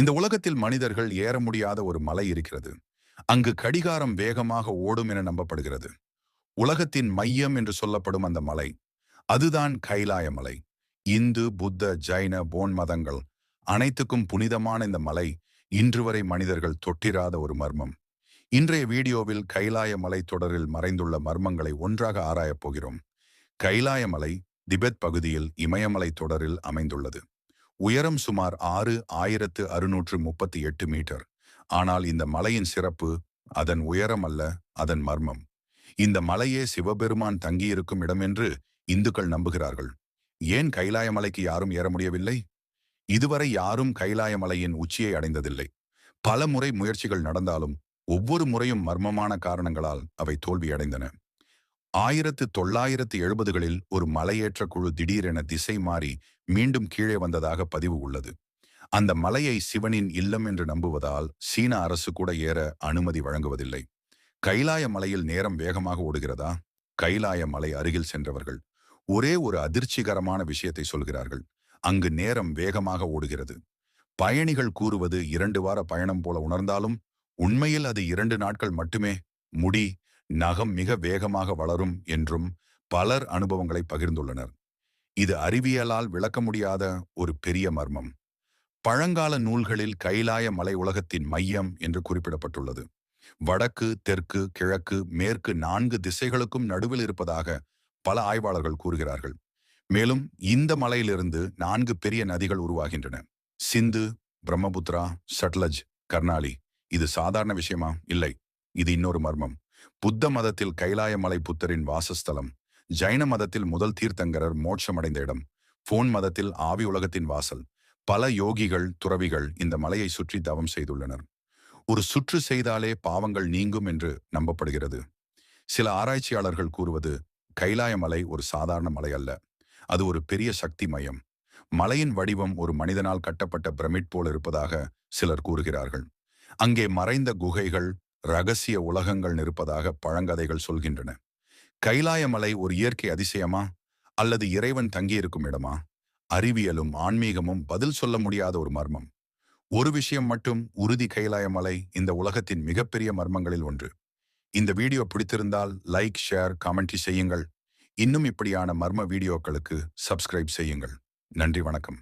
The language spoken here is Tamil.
இந்த உலகத்தில் மனிதர்கள் ஏற முடியாத ஒரு மலை இருக்கிறது. அங்கு கடிகாரம் வேகமாக ஓடும் என நம்பப்படுகிறது. உலகத்தின் மையம் என்று சொல்லப்படும் அந்த மலை அதுதான் கைலாய மலை. இந்து புத்த ஜைன போன் மதங்கள் அனைத்துக்கும் புனிதமான இந்த மலை இன்று வரை மனிதர்கள் தொட்டிராத ஒரு மர்மம். இன்றைய வீடியோவில் கைலாய மலை தொடரில் மறைந்துள்ள மர்மங்களை ஒன்றாக ஆராயப் போகிறோம். கைலாய மலை திபெத் பகுதியில் இமயமலை தொடரில் அமைந்துள்ளது. உயரம் சுமார் ஆறு ஆயிரத்து அறுநூற்று முப்பத்தி எட்டு மீட்டர். ஆனால் இந்த மலையின் சிறப்பு அதன் உயரம் அல்ல அதன் மர்மம். இந்த மலையே சிவபெருமான் தங்கியிருக்கும் இடம் என்று இந்துக்கள் நம்புகிறார்கள். ஏன் கைலாய மலைக்கு யாரும் ஏற முடியவில்லை? இதுவரை யாரும் கைலாய மலையின் உச்சியை அடைந்ததில்லை. பல முறை முயற்சிகள் நடந்தாலும் ஒவ்வொரு முறையும் மர்மமான காரணங்களால் அவை தோல்வியடைந்தன. ஆயிரத்து தொள்ளாயிரத்து எழுபதுகளில் ஒரு மலையேற்ற குழு திடீரென திசை மாறி மீண்டும் கீழே வந்ததாக பதிவு உள்ளது. அந்த மலையை சிவனின் இல்லம் என்று நம்புவதால் சீன அரசு கூட ஏற அனுமதி வழங்குவதில்லை. கைலாய மலையில் நேரம் வேகமாக ஓடுகிறதா? கைலாய மலை அருகில் சென்றவர்கள் ஒரே ஒரு அதிர்ச்சிகரமான விஷயத்தை சொல்கிறார்கள். அங்கு நேரம் வேகமாக ஓடுகிறது. பயணிகள் கூறுவது இரண்டு வார பயணம் போல உணர்ந்தாலும் உண்மையில் அது இரண்டு நாட்கள் மட்டுமே? முடி நகம் மிக வேகமாக வளரும் என்றும் பலர் அனுபவங்களை பகிர்ந்துள்ளனர். இது அறிவியலால் விளக்க முடியாத ஒரு பெரிய மர்மம். பழங்கால நூல்களில் கைலாய மலை உலகத்தின் மையம் என்று குறிப்பிடப்பட்டுள்ளது. வடக்கு தெற்கு கிழக்கு மேற்கு நான்கு திசைகளுக்கும் நடுவில் இருப்பதாக பல ஆய்வாளர்கள் கூறுகிறார்கள். மேலும் இந்த மலையிலிருந்து நான்கு பெரிய நதிகள் உருவாகின்றன. சிந்து பிரம்மபுத்ரா சட்லஜ் கர்னாலி இது சாதாரண விஷயமா? இல்லை. இது இன்னொரு மர்மம். புத்த மதத்தில் கைலாய மலை புத்தரின் வாசஸ்தலம் ஜைன மதத்தில் முதல் தீர்த்தங்கரர் மோட்சமடைந்த இடம் போன் மதத்தில் ஆவி உலகத்தின் வாசல் பல யோகிகள் துறவிகள் இந்த மலையை சுற்றி தவம் செய்துள்ளனர். ஒரு சுற்று செய்தாலே பாவங்கள் நீங்கும் என்று நம்பப்படுகிறது. சில ஆராய்ச்சியாளர்கள் கூறுவது கைலாய மலை ஒரு சாதாரண மலை அல்ல அது ஒரு பெரிய சக்தி மையம். மலையின் வடிவம் ஒரு மனிதனால் கட்டப்பட்ட பிரமிட் போல் இருப்பதாக சிலர் கூறுகிறார்கள். அங்கே மறைந்த குகைகள் ரகசிய உலகங்கள் இருப்பதாக பழங்கதைகள் சொல்கின்றன. கைலாய மலை ஒரு இயற்கை அதிசயமா? அல்லது இறைவன் தங்கியிருக்கும் இடமா? அறிவியலும் ஆன்மீகமும் பதில் சொல்ல முடியாத ஒரு மர்மம். ஒரு விஷயம் மட்டும் உறுதி கைலாய மலை இந்த உலகத்தின் மிகப்பெரிய மர்மங்களில் ஒன்று. இந்த வீடியோ பிடித்திருந்தால் லைக் ஷேர் கமெண்ட் செய்யுங்கள். இன்னும் இப்படியான மர்ம வீடியோக்களுக்கு சப்ஸ்கிரைப் செய்யுங்கள். நன்றி வணக்கம்.